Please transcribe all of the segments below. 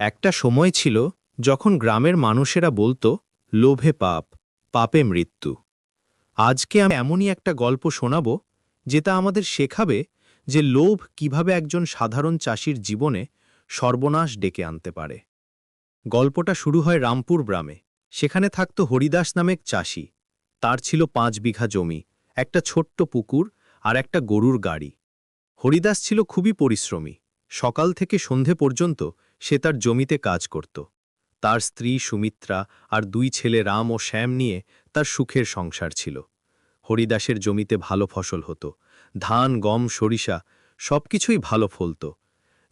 একটা সময় ছিল যখন গ্রামের মানুষেরা বলতো, লোভে পাপ, পাপে মৃত্যু। আজকে আমি এমনই একটা গল্প শোনাব যেটা আমাদের শেখাবে যে লোভ কীভাবে একজন সাধারণ চাষির জীবনে সর্বনাশ ডেকে আনতে পারে। গল্পটা শুরু হয় রামপুর গ্রামে। সেখানে থাকত হরিদাস নামেক চাষি। তার ছিল পাঁচ বিঘা জমি, একটা ছোট্ট পুকুর আর একটা গরুর গাড়ি। হরিদাস ছিল খুবই পরিশ্রমী। সকাল থেকে সন্ধে পর্যন্ত সে তার জমিতে কাজ করত। তার স্ত্রী সুমিত্রা আর দুই ছেলে রাম ও শ্যাম নিয়ে তার সুখের সংসার ছিল। হরিদাসের জমিতে ভালো ফসল হতো। ধান, গম, সরিষা সবকিছুই ভালো ফলত।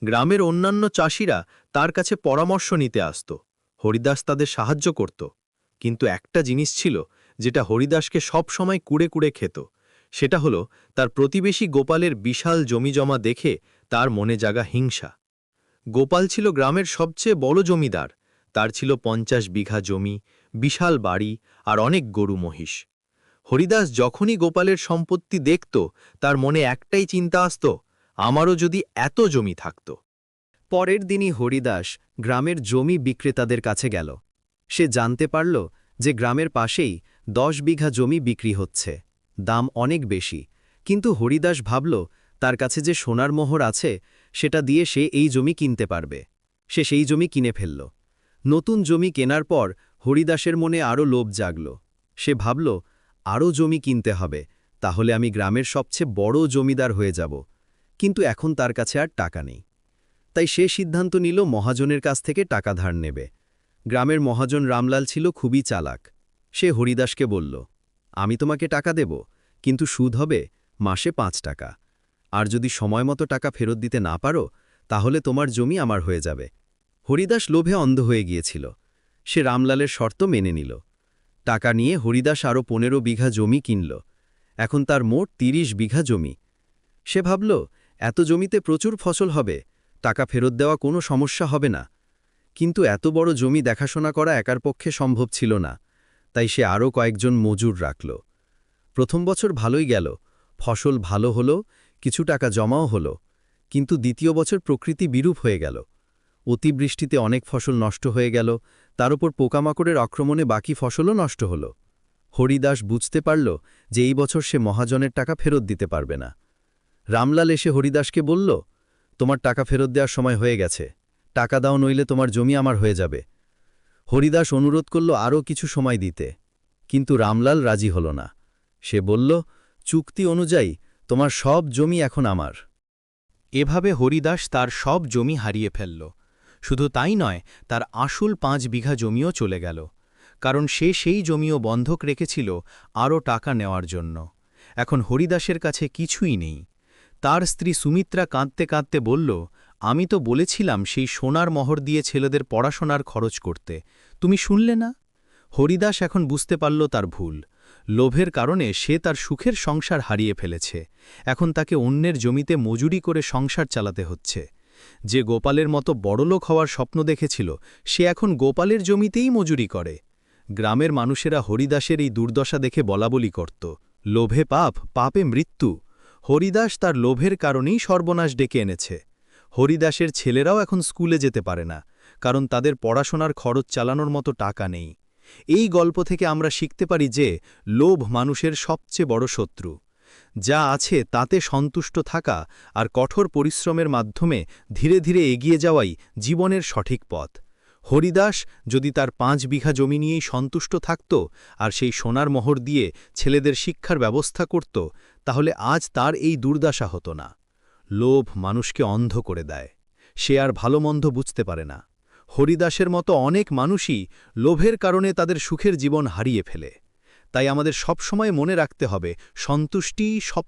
গ্রামের অন্যান্য চাষিরা তার কাছে পরামর্শ নিতে আসত। হরিদাস তাদের সাহায্য করত। কিন্তু একটা জিনিস ছিল যেটা হরিদাসকে সব সময় কুড়ে কুড়ে খেত। সেটা হলো তার প্রতিবেশী গোপালের বিশাল জমিজমা দেখে তার মনে জাগা হিংসা। গোপাল ছিল গ্রামের সবচেয়ে বড় জমিদার। তার ছিল পঞ্চাশ বিঘা জমি, বিশাল বাড়ি আর অনেক গরু মহিষ। হরিদাস যখনই গোপালের সম্পত্তি দেখত, তার মনে একটাই চিন্তা আসত, আমারও যদি এত জমি থাকত। পরের দিনই হরিদাস গ্রামের জমি বিক্রেতাদের কাছে গেল। সে জানতে পারল যে গ্রামের পাশেই দশ বিঘা জমি বিক্রি হচ্ছে। দাম অনেক বেশি, কিন্তু হরিদাস ভাবল, তার কাছে যে সোনার মোহর আছে সেটা দিয়ে সে এই জমি কিনতে পারবে। সে সেই জমি কিনে ফেলল। নতুন জমি কেনার পর হরিদাসের মনে আরও লোভ জাগল। সে ভাবল, আরও জমি কিনতে হবে, তাহলে আমি গ্রামের সবচেয়ে বড় জমিদার হয়ে যাব। কিন্তু এখন তার কাছে আর টাকা নেই। তাই সে সিদ্ধান্ত নিল মহাজনের কাছ থেকে টাকা ধার নেবে। গ্রামের মহাজন রামলাল ছিল খুবই চালাক। সে হরিদাসকে বলল, আমি তোমাকে টাকা দেব, কিন্তু সুদ হবে মাসে পাঁচ টাকা। আর যদি সময় মতো টাকা ফেরত দিতে না পারো, তাহলে তোমার জমি আমার হয়ে যাবে। হরিদাস লোভে অন্ধ হয়ে গিয়েছিল। সে রামলালের শর্ত মেনে নিল। টাকা নিয়ে হরিদাস আরও পনেরো বিঘা জমি কিনল। এখন তার মোট ৩০ বিঘা জমি। সে ভাবল, এত জমিতে প্রচুর ফসল হবে, টাকা ফেরত দেওয়া কোনো সমস্যা হবে না। কিন্তু এত বড় জমি দেখাশোনা করা একার পক্ষে সম্ভব ছিল না, তাই সে আরও কয়েকজন মজুর রাখল। প্রথম বছর ভালোই গেল, ফসল ভালো হলো কিছু টাকা জমাও হলো, কিন্তু দ্বিতীয় বছর প্রকৃতি বিরূপ হয়ে গেল। অতিবৃষ্টিতে অনেক ফসল নষ্ট হয়ে গেল, তার উপর পোকামাকড়ের আক্রমণে বাকি ফসলও নষ্ট হল। হরিদাস বুঝতে পারল যে এই বছর সে মহাজনের টাকা ফেরত দিতে পারবে না। রামলাল এসে হরিদাসকে বলল, তোমার টাকা ফেরত দেওয়ার সময় হয়ে গেছে, টাকা দাও নইলে তোমার জমি আমার হয়ে যাবে। হরিদাস অনুরোধ করল আরও কিছু সময় দিতে, কিন্তু রামলাল রাজি হল না। সে বলল, চুক্তি অনুযায়ী তোমার সব জমি এখন আমার। এভাবে হরিদাস তার সব জমি হারিয়ে ফেলল। শুধু তাই নয়, তার আসল পাঁচ বিঘা জমিও চলে গেল। কারণ সে সেই জমিও বন্ধক রেখেছিল আরও টাকা নেওয়ার জন্য। এখন হরিদাসের কাছে কিছুই নেই। তার স্ত্রী সুমিত্রা কাঁদতে কাঁদতে বলল, আমি তো বলেছিলাম সেই সোনার মহর দিয়ে ছেলেদের পড়াশোনার খরচ করতে। তুমি শুনলে না? হরিদাস এখন বুঝতে পারল তার ভুল। লোভের কারণে সে তার সুখের সংসার হারিয়ে ফেলেছে। এখন তাকে অন্যের জমিতে মজুরি করে সংসার চালাতে হচ্ছে। যে গোপালের মতো বড়লোক হওয়ার স্বপ্ন দেখেছিল, সে এখন গোপালের জমিতেই মজুরি করে। গ্রামের মানুষেরা হরিদাসের এই দুর্দশা দেখে বলাবলি করত। লোভে পাপ, পাপে মৃত্যু। হরিদাস তার লোভের কারণেই সর্বনাশ ডেকে এনেছে। হরিদাসের ছেলেরাও এখন স্কুলে যেতে পারে না, কারণ তাদের পড়াশোনার খরচ চালানোর মতো টাকা নেই। এই গল্প থেকে আমরা শিখতে পারি যে লোভ মানুষের সবচেয়ে বড় শত্রু। যা আছে তাতে সন্তুষ্ট থাকা আর কঠোর পরিশ্রমের মাধ্যমে ধীরে ধীরে এগিয়ে যাওয়াই জীবনের সঠিক পথ। হরিদাস যদি তার পাঁচ বিঘা জমি নিয়েই সন্তুষ্ট থাকত আর সেই সোনার মোহর দিয়ে ছেলেদের শিক্ষার ব্যবস্থা করত, তাহলে আজ তার এই দুর্দশা হতো না। লোভ মানুষকে অন্ধ করে দেয়। সে আর ভালো মন্দ বুঝতে পারে না। হরিদাসের মতো অনেক মানুষই লোভের কারণে তাদের সুখের জীবন হারিয়ে ফেলে। তাই আমাদের সবসময় মনে রাখতে হবে সন্তুষ্টি সব